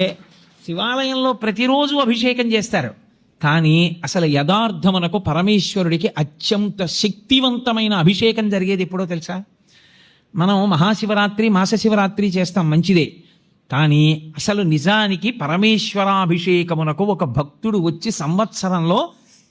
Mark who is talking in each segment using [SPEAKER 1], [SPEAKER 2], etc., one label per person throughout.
[SPEAKER 1] శివాలయంలో ప్రతిరోజు అభిషేకం చేస్తారు. కానీ అసలు యథార్థమునకు పరమేశ్వరుడికి అత్యంత శక్తివంతమైన అభిషేకం జరిగేది ఎప్పుడో తెలుసా? మనం మహాశివరాత్రి మాస శివరాత్రి చేస్తాం మంచిదే. కానీ అసలు నిజానికి పరమేశ్వరాభిషేకమునకు ఒక భక్తుడు వచ్చి సంవత్సరంలో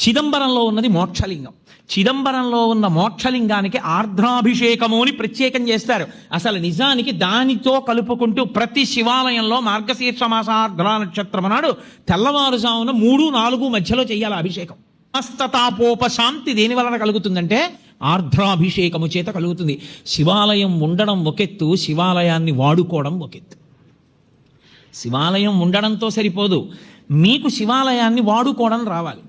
[SPEAKER 1] చిదంబరంలో ఉన్నది మోక్షలింగం. చిదంబరంలో ఉన్న మోక్షలింగానికి ఆర్ద్రాభిషేకము అని ప్రత్యేకం చేస్తారు. అసలు నిజానికి దానితో కలుపుకుంటూ ప్రతి శివాలయంలో మార్గశీర్ష మాస ఆర్ద్రా నక్షత్రం నాడు తెల్లవారుజామున మూడు నాలుగు మధ్యలో చేయాలి అభిషేకం. సమస్తతాపోపశాంతి దేని వలన కలుగుతుందంటే ఆర్ద్రాభిషేకము చేత కలుగుతుంది. శివాలయం ఉండడం ఒకెత్తు శివాలయాన్ని వాడుకోవడం ఒకెత్తు శివాలయం ఉండడంతో సరిపోదు. మీకు శివాలయాన్ని వాడుకోవడం రావాలి.